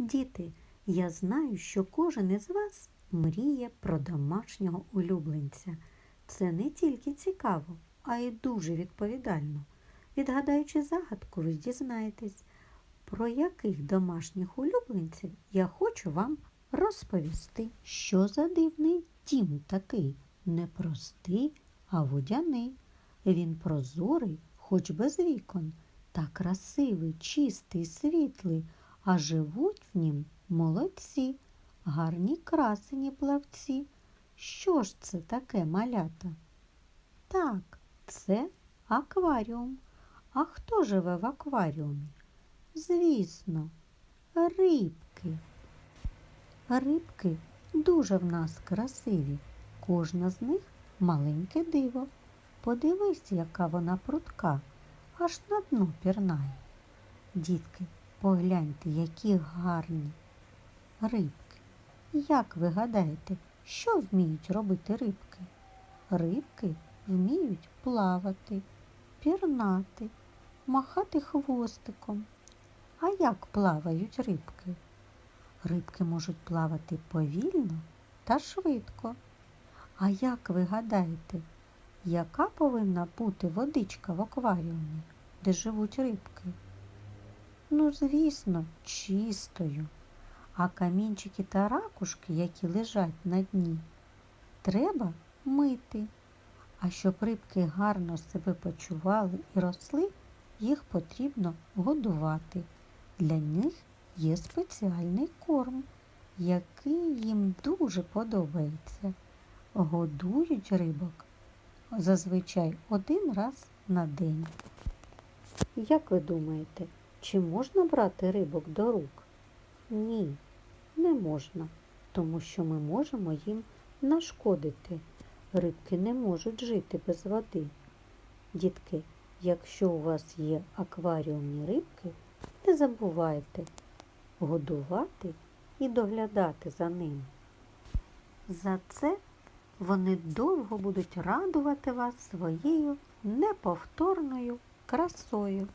Діти, я знаю, що кожен із вас мріє про домашнього улюбленця. Це не тільки цікаво, а й дуже відповідально. Відгадаючи загадку, ви дізнаєтесь, про яких домашніх улюбленців я хочу вам розповісти. Що за дивний дім такий? Не простий, а водяний. Він прозорий, хоч без вікон, та красивий, чистий, світлий, а живуть в нім молодці, гарні красені плавці. Що ж це таке малята? Так, це акваріум. А хто живе в акваріумі? Звісно, рибки. Рибки дуже в нас красиві. Кожна з них маленьке диво. Подивись, яка вона прутка, аж на дно пірнає. Дітки, погляньте, які гарні рибки. Як ви гадаєте, що вміють робити рибки? Рибки вміють плавати, пірнати, махати хвостиком. А як плавають рибки? Рибки можуть плавати повільно та швидко. А як ви гадаєте, яка повинна бути водичка в акваріумі, де живуть рибки? Ну, звісно, чистою. А камінчики та ракушки, які лежать на дні, треба мити. А щоб рибки гарно себе почували і росли, їх потрібно годувати. Для них є спеціальний корм, який їм дуже подобається. Годують рибок зазвичай один раз на день. Як ви думаєте, чи можна брати рибок до рук? Ні, не можна, тому що ми можемо їм нашкодити. Рибки не можуть жити без води. Дітки, якщо у вас є акваріумні рибки, не забувайте годувати і доглядати за ними. За це вони довго будуть радувати вас своєю неповторною красою.